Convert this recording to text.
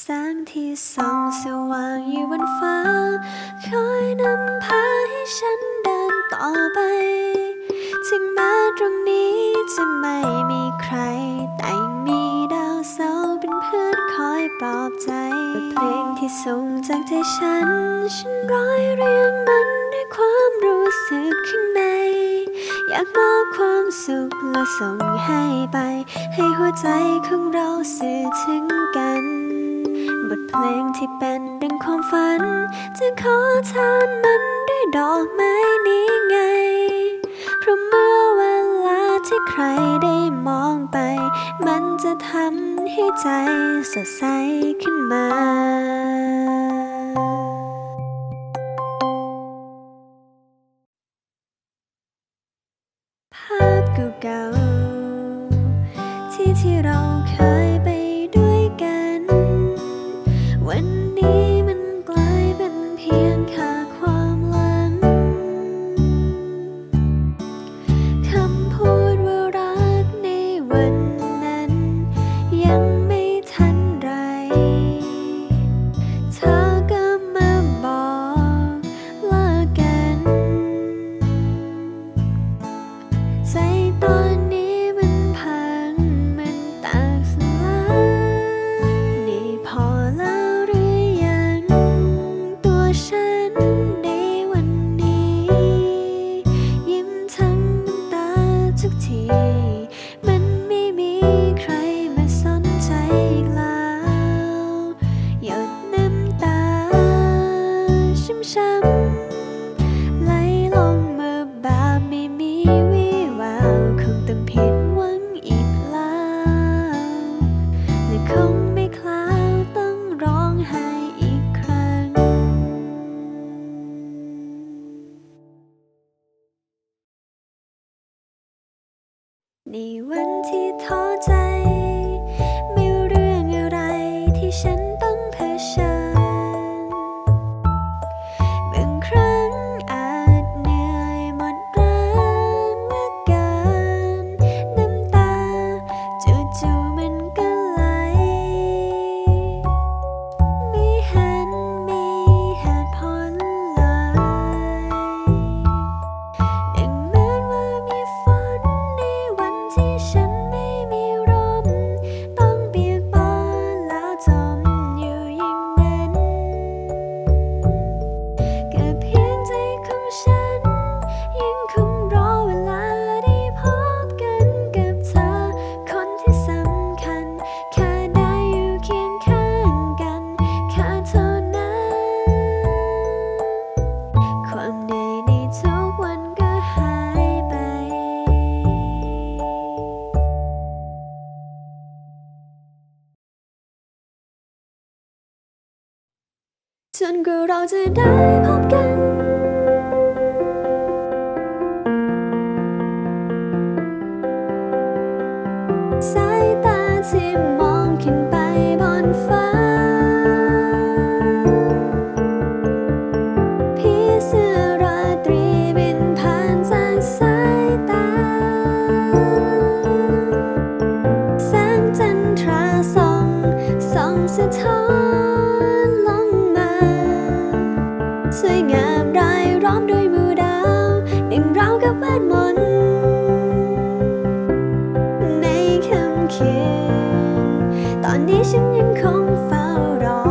แสงที่ส่องสว่างอยู่บนฟ้า คอยนำพาให้ฉันเดินต่อไป ถึงแม้ตรงนี้จะไม่มีใคร แต่มีดาวเสาร์เป็นเพื่อนคอยปลอบใจ เพลงที่ส่งจากใจฉัน ฉันร้อยเรียงมันด้วยความรู้สึกข้างใน อยากมอบความสุขและส่งให้ไป ให้หัวใจของเราสื่อถึงกัน บทเพลงที่เป็นดังความฝัน จะขอทานมันด้วยดอกไม้นี้ไง เพราะเมื่อเวลาที่ใครได้มองไป มันจะทำให้ใจสดใสขึ้นมาภาพเก่าๆที่ที่เรา ในวันที่ท้อใจ ไม่เรื่องอะไรที่ฉันต้องเผชิญ นกว่าเราจะได้พบกัน สายตา อนนี้ฉันยังคงเฝ้ารอ